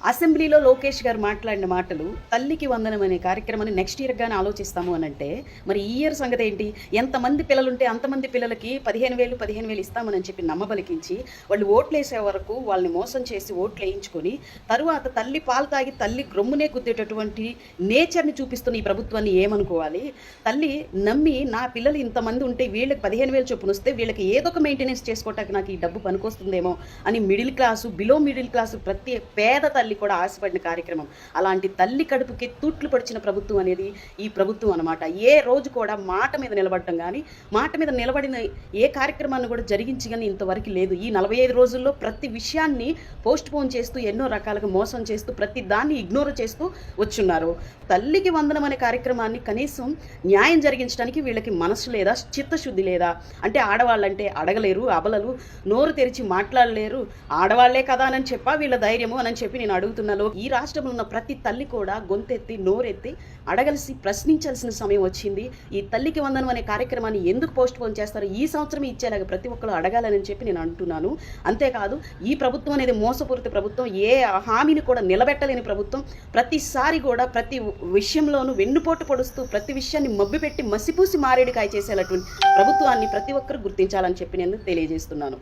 అసెంబ్లీలో లోకేష్ గారు మాట్లాడిన మాటలు తల్లికి వందనం అనే కార్యక్రమాన్ని నెక్స్ట్ ఇయర్ గానే ఆలోచిస్తాము అని అంటే మరి ఈ ఇయర్ సంగతి ఏంటి? ఎంతమంది పిల్లలుంటే అంతమంది పిల్లలకి పదిహేను వేలు పదిహేను వేలు ఇస్తామని చెప్పి నమ్మబలికించి వాళ్ళు ఓట్లు వేసే వరకు వాళ్ళని మోసం చేసి ఓట్లు వేయించుకొని తరువాత తల్లి పాలు తాగి తల్లి గ్రొమ్మునే గుద్దేటటువంటి నేచర్ని చూపిస్తున్న ఈ ప్రభుత్వాన్ని ఏమనుకోవాలి? తల్లి నమ్మి నా పిల్లలు ఇంతమంది ఉంటే వీళ్ళకి పదిహేను వేలు చొప్పున వస్తే వీళ్ళకి ఏదో ఒక మెయింటెనెన్స్ చేసుకోవటానికి నాకు ఈ డబ్బు పనికొస్తుందేమో అని middle class below middle class ప్రతి పేద తల్లి కూడా ఆశపడిన కార్యక్రమం. అలాంటి తల్లి కడుపుకి తూట్లు పడిచిన ప్రభుత్వం అనేది ఈ ప్రభుత్వం అనమాట ఏ రోజు కూడా మాట మీద నిలబడటం కానీ మాట మీద నిలబడిన ఏ కార్యక్రమాన్ని కూడా జరిగించి కానీ ఇంతవరకు లేదు. ఈ నలభై ఐదు రోజుల్లో ప్రతి విషయాన్ని పోస్ట్ పోన్ చేస్తూ ఎన్నో రకాలుగా మోసం చేస్తూ ప్రతి దాన్ని ఇగ్నోర్ చేస్తూ వచ్చున్నారు. తల్లికి వందనం అనే కార్యక్రమాన్ని కనీసం న్యాయం జరిగించడానికి వీళ్ళకి మనసు లేదా చిత్తశుద్ధి లేదా? అంటే ఆడవాళ్ళంటే అడగలేరు అబలలు నోరు తెరిచి మాట్లాడలేరు. ఆడవాళ్ళే కదా అని చెప్పా వీళ్ళ ధైర్యము అని చెప్పి నేను అడుగుతున్నాను ఈ రాష్ట్రంలో ఉన్న ప్రతి తల్లి కూడా గొంతెత్తి నోరెత్తి అడగలిసి ప్రశ్నించాల్సిన సమయం వచ్చింది. ఈ తల్లికి వందనం అనే కార్యక్రమాన్ని ఎందుకు పోస్ట్ పోన్ చేస్తారు ఈ సంవత్సరం ఇచ్చేలాగా ప్రతి ఒక్కరు అడగాలని చెప్పి నేను అంటున్నాను. అంతేకాదు ఈ ప్రభుత్వం అనేది మోసపూరిత ప్రభుత్వం ఏ హామీని కూడా నిలబెట్టలేని ప్రభుత్వం ప్రతిసారి కూడా ప్రతి విషయంలోనూ వెన్నుపోటు పొడుస్తూ ప్రతి విషయాన్ని మబ్బిపెట్టి మసిపూసి మారేడుకాయ చేసేటటువంటి ప్రభుత్వాన్ని ప్రతి ఒక్కరు గుర్తించాలని చెప్పి నేను తెలియజేస్తున్నాను.